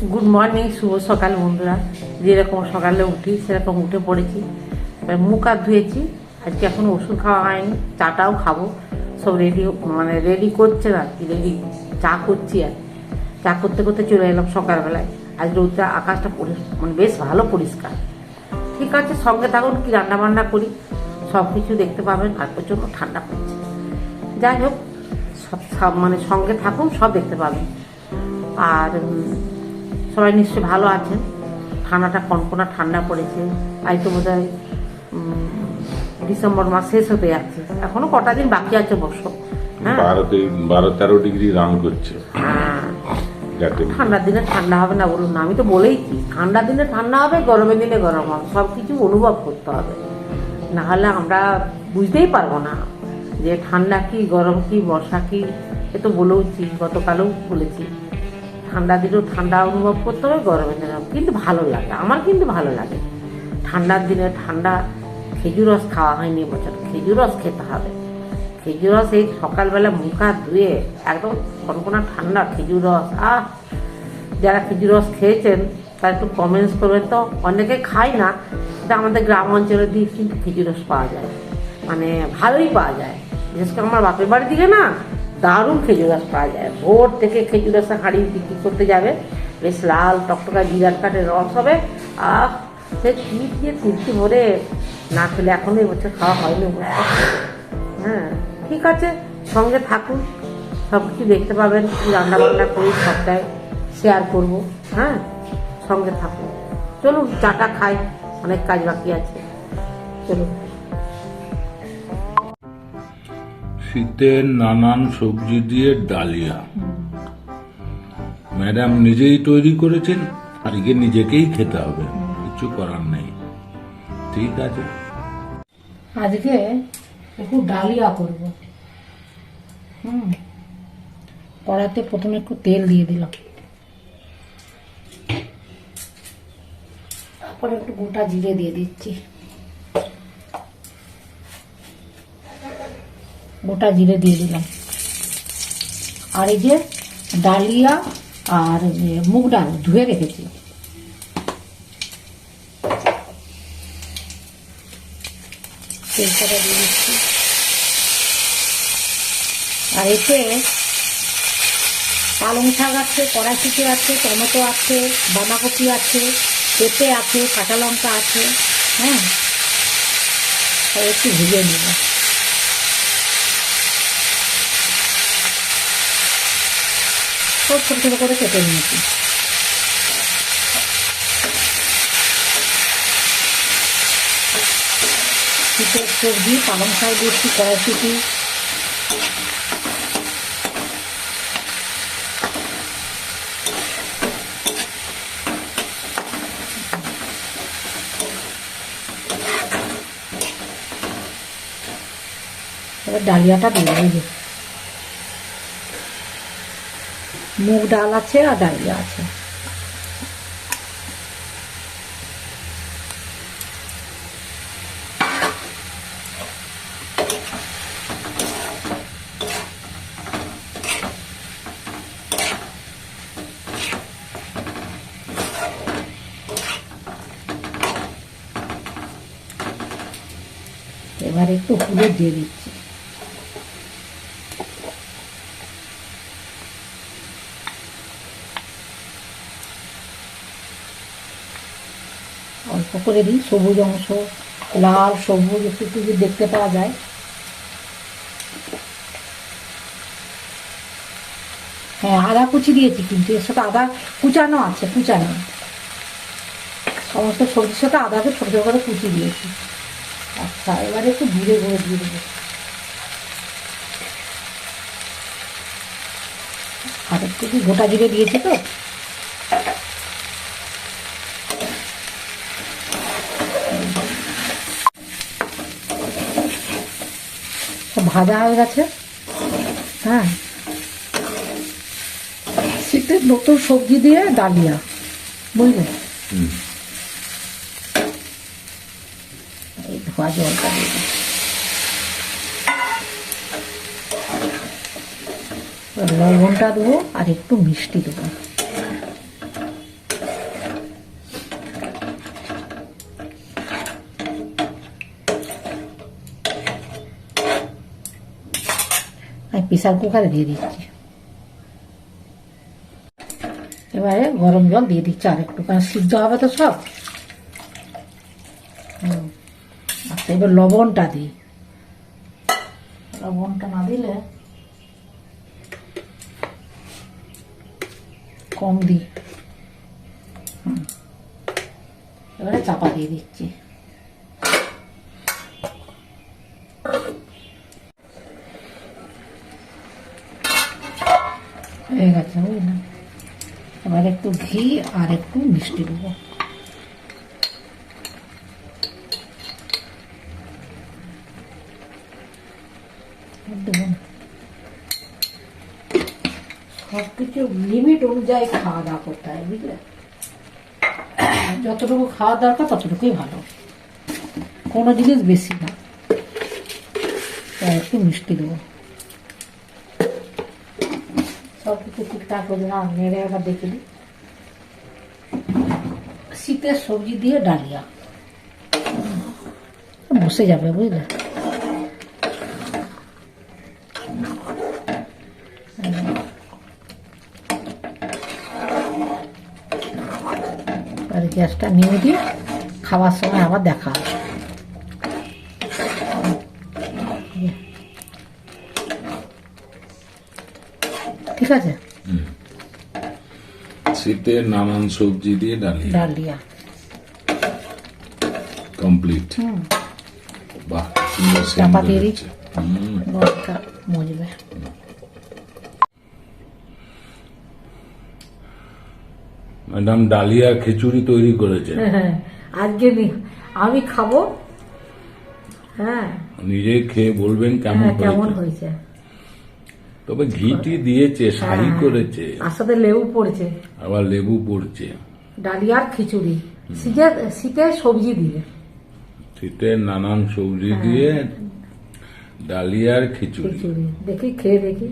Good morning শুভ সকাল বন্ধুরা। যেরকম সকালে উঠি, সেরকম উঠে পড়েছি। এবার মুখ হাত ধুয়েছি। আজকে এখন ওষুধ খাওয়া হয়নি, চাটাও খাব। সব রেডি মানে রেডি করছে না, কি রেডি চা করছি আর চা করতে করতে চলে এলাম সকালবেলায়। আজ রোদটা, আকাশটা মানে বেশ ভালো পরিষ্কার। ঠিক আছে, সঙ্গে থাকুন, কি রান্না বান্না করি? সব কিছু দেখতে পাবেন, আর প্রচণ্ড ঠান্ডা পড়ছে। যাই হোক, সব মানে সঙ্গে থাকুন, সব দেখতে পাবেন। আর সবাই নিশ্চয়ই ভালো আছেন। ঠান্ডাটা কনকনা ঠান্ডা পড়েছে। আজ তো বোধ হয় ডিসেম্বর মাস শেষ হতে যাচ্ছে। এখনও কটা দিন বাকি আছে অবশ্য হ্যাঁ? বারো তেরো ডিগ্রি রান করছে। হ্যাঁ। ঠান্ডার দিনে ঠান্ডা হবে না বলুন না। আমি তো বলেইছি ঠান্ডার দিনে ঠান্ডা হবে গরমের দিনে গরম হবে। সব কিছু অনুভব করতে হবে। না হলে আমরা বুঝতেই পারব না যে ঠান্ডা কি গরম কি বর্ষা কি এ তো বলেওছি গতকালও বলেছি। ঠান্ডা দিনেও ঠান্ডা অনুভব করতে হবে গরমের দিনে কিন্তু ভালো লাগে, আমার কিন্তু ভালো লাগে। ঠান্ডার দিনে ঠান্ডা খেজুর রস খাওয়া হয়নি এবছর খেজুর রস খেতে হবে। খেজুর রস এই সকালবেলা মুখ হাত ধুয়ে একদম কনকনা ঠান্ডা খেজুর রস আহ! যারা খেজুর রস খেয়েছেন, তারা একটু কমেন্টস করবেন তো। অনেকে খায় না, কিন্তু আমাদের গ্রাম অঞ্চলের দিকে কিন্তু খেজুর রস পাওয়া যায়। মানে ভালোই পাওয়া যায়। বিশেষ করে আমার বাপের বাড়ির দিকে না দারুণ খেজুর গাছ পাওয়া যায় ভোর থেকে খেজুর রস হাঁড়ি বিক্রি করতে যাবে। বেশ লাল টকটকা জিরার কাঠের রস হবে। আর সে কি দিয়ে তুলসি ভরে না খেলে এখনও এবছর খাওয়া হয়নি। হ্যাঁ ঠিক আছে, সঙ্গে থাকুন। সব কিছু দেখতে পাবেন কি রান্না বান্না করি, সবটাই শেয়ার করব। হ্যাঁ সঙ্গে থাকুন। চলুন চাটা খাই, অনেক কাজ বাকি আছে। চলুন। শীতের নানান সবজি দিয়ে ডালিয়া। ম্যাডাম নিজেই তৈরি করেছেন, আজকে নিজেকেই খেতে হবে। কিছু করার নেই। ঠিক আছে। আজকে একটু ডালিয়া করব। হুম। কড়াতে প্রথমে একটু তেল দিয়ে দিলাম। তারপরে একটু গোটা জিরে দিয়ে দিচ্ছি। গোটা জিরে দিয়ে দিলাম। আর এই যে ডালিয়া আর মুগ ডাল ধুয়ে রেখেছি। আর এতে পালং শাক আছে, কড়াইশুটি আছে, টমেটো আছে, বাঁধাকপি আছে, পেঁপে আছে, কাঁচা লঙ্কা আছে হ্যাঁ? একটু ভেজে নেব। সব ছোটো ছোটো করে কেটে নিয়েছি শীতের সবজি পালং শাক দিচ্ছি কড়াইশুটি এবার ডালিয়াটা দিয়ে দেবো মুগ ডাল আছে। আর ডালিয়া আছে এবার একটু হলুদ দিয়ে দিচ্ছি। অল্প করে দিই, সবুজ অংশ, লাল, সবুজ, একটু একটু দেখতে পাওয়া যায়। হ্যাঁ আদা কুচি দিয়েছি কিন্তু, এর সাথে আদা কুচানো আছে, কুচানো। সমস্ত সবজির সাথে আদাকে ছোটো ছোটো করে কুচি দিয়েছি। আচ্ছা এবারে একটু ধীরে করে দিয়ে দেবো। আর একটু গোটা জিরে দিয়েছি তো? ভাজা হয়ে গেছে। হ্যাঁ। শীতের নতুন সবজি দিয়ে ডালিয়া বুঝলে? হুম। এই ধোয়া জলটা দিয়ে লবণটা দেবো আর একটু মিষ্টি দেবো। প্রেসার কুকারে দিয়ে দিচ্ছি এবারে গরম জল দিয়ে দিচ্ছি আর একটু কারণ সিদ্ধ হবে তো সব। আচ্ছা এবার লবণটা দিই লবণটা না দিলে কম দিই। এবারে চাপা দিয়ে দিচ্ছি হয়ে গেছে বুঝলাম এবার একটু ঘি আর একটু মিষ্টি দেবো। আর দেবো সব কিছু লিমিট অনুযায়ী খাওয়া দাওয়া করতে হয়, বুঝলে? যতটুকু খাওয়া দরকার ততটুকুই ভালো। কোনো জিনিস বেশি না। একটু মিষ্টি দেবো। সব কিছু ঠিকঠাক করে না, নেড়ে আবার দেখে দিই শীতের সবজি দিয়ে ডালিয়া। বসে যাবে বুঝলে? আর গ্যাসটা নিয়ে দিয়ে খাওয়ার সময় আবার দেখা হবে। ঠিক আছে? শীতে নানান সবজি দিয়ে ডালিয়া। ডালিয়া। কমপ্লিট। বাহ সুন্দর সেন্ট চাপা দিয়ে দিই। গরমটা মজবে। ম্যাডাম ডালিয়া খিচুড়ি তৈরি করেছেন। হ্যাঁ আজকে নি- আমি খাব। হ্যাঁ। নিজে খেয়ে বলবেন কেমন হ্যাঁ কেমন হয়েছে? তবে ঘিটি দিয়েছে শাহি হ্যাঁ। করেছে আর সাথে লেবু পড়ছে। আবার লেবু পড়ছে। ডালিয়ার খিচুড়ি। শীতের শীতের সবজি দিয়ে। শীতে নানান সবজি হ্যাঁ। দিয়ে ডালিয়ার খিচুড়ি। খিচুড়ি। দেখি খেয়ে দেখি।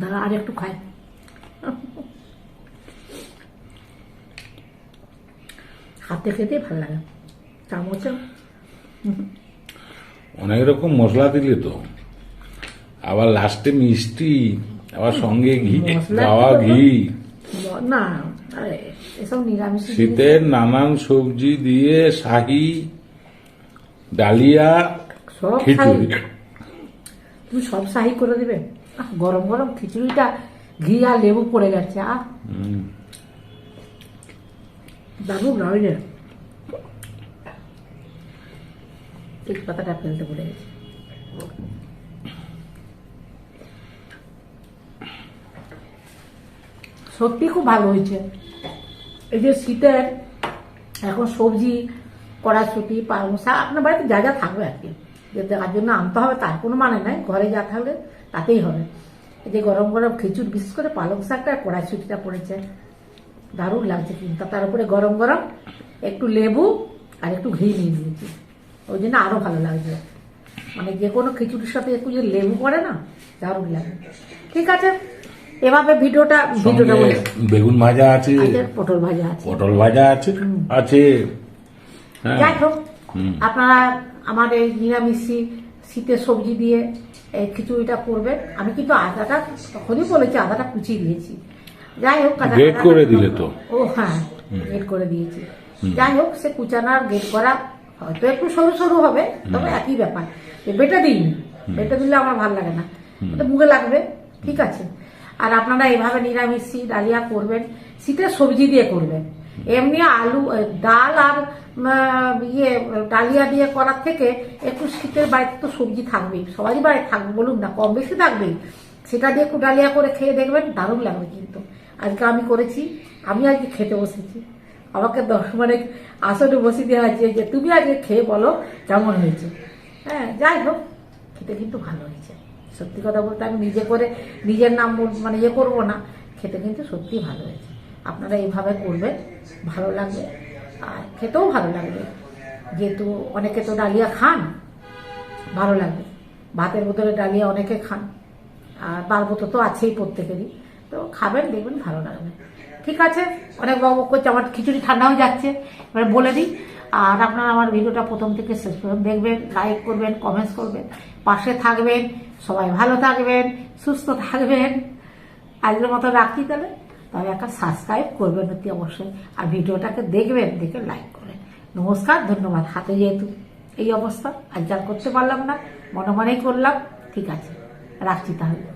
দাঁড়া আর একটু খাই। হাতে খেতেই ভালো লাগে। চামচে অনেক রকম মশলা দিলে তো। আবার লাস্টে মিষ্টি আবার সঙ্গে ঘি গাওয়া ঘি। না এসব নিরামিষ শীতের নানান সবজি দিয়ে শাহি ডালিয়া সব খিচুড়ি। তুমি সব শাহি করে দেবে। গরম গরম খিচুড়িটা ঘি আর লেবু পড়ে গেছে আহ। দারুণ নইলে তেজপাতাটা ফেলতে ভুলে গেছি। সত্যি খুব ভালো হয়েছে। এই যে শীতের এখন সবজি কড়াশুটি পালং শাক আপনার বাড়িতে যা যা থাকবে আর কি। যে দেখার জন্য আনতে হবে তার কোনো মানে নাই ঘরে যা থাকলে তাতেই হবে। এই যে গরম গরম খিচুড়ি বিশেষ করে পালং শাকটা আর কড়াশুটিটা পড়েছে। দারুণ লাগছে কিন্তু। তার উপরে গরম গরম একটু লেবু আর একটু ঘি নিয়ে নিয়েছি। ওই জন্য আরও ভালো লাগছে। মানে যে কোনো খিচুড়ির সাথে একটু যে লেবু পড়ে না দারুণ লাগে। ঠিক আছে এভাবে ভিডিওটা ভিডিওটা বেগুন ভাজা আছে পটল ভাজা আছে। পটল ভাজা আছে আছে। হ্যাঁ। যাই হোক আপনারা আমার এই নিরামিষি শীতের সবজি দিয়ে এই খিচুড়িটা করবেন। আমি কিন্তু আদাটা তখনই বলেছি আদাটা কুচিয়ে দিয়েছি। যাই হোক Grate করে দিলে তো। ও হ্যাঁ গেট করে দিয়েছি। যাই হোক সে কুচানার গেট করা হয়তো একটু সরু সরু হবে তবে একই ব্যাপার। বেটে দিইনি বেটে দিলে আমার ভালো লাগে না। মুখে লাগবে ঠিক আছে। আর আপনারা এভাবে নিরামিষি ডালিয়া করবেন শীতের সবজি দিয়ে করবেন। এমনি আলু ডাল আর ইয়ে ডালিয়া দিয়ে করার থেকে একটু শীতের বাড়িতে তো সবজি থাকবেই। সবারই বাড়িতে থাকবে বলুন না কম বেশি থাকবেই। সেটা দিয়ে একটু ডালিয়া করে খেয়ে দেখবেন দারুণ লাগবে কিন্তু। আজকে আমি করেছি, আমি আজকে খেতে বসেছি। আমাকে দশ মানে আসলে বসে দেওয়া হয়েছে যে, তুমি আজকে খেয়ে বলো কেমন হয়েছে। হ্যাঁ যাই হোক, খেতে কিন্তু ভালো হয়েছে। সত্যি কথা বলতে আমি নিজে করে, নিজের নাম মানে ইয়ে করব না, খেতে কিন্তু সত্যি ভালো হয়েছে। আপনারা এইভাবে করবেন, ভালো লাগবে, আর খেতেও ভালো লাগবে। যেহেতু অনেকে তো ডালিয়া খান, ভালো লাগবে। ভাতের বোতলে ডালিয়া অনেকে খান, আর বারবত তো আছেই প্রত্যেকেরই। তো খাবেন, দেখবেন ভালো লাগবে। ঠিক আছে? অনেক বক করছে, আমার খিচুড়ি ঠান্ডা হয়ে যাচ্ছে। এবারে বলে দিই, আর আপনারা আমার ভিডিওটা প্রথম থেকে শেষ পর্যন্ত দেখবেন লাইক করবেন কমেন্টস করবেন। পাশে থাকবেন, সবাই ভালো থাকবেন, সুস্থ থাকবেন। আজকের মতো রাখি তাহলে? তবে একটা সাবস্ক্রাইব করবেন অতি অবশ্যই, আর ভিডিওটাকে দেখবেন, দেখে লাইক করবেন। নমস্কার, ধন্যবাদ। হাতে যেহেতু এই অবস্থা আজ যা করতে পারলাম না, মনে মনেই করলাম। ঠিক আছে, রাখছি তাহলে।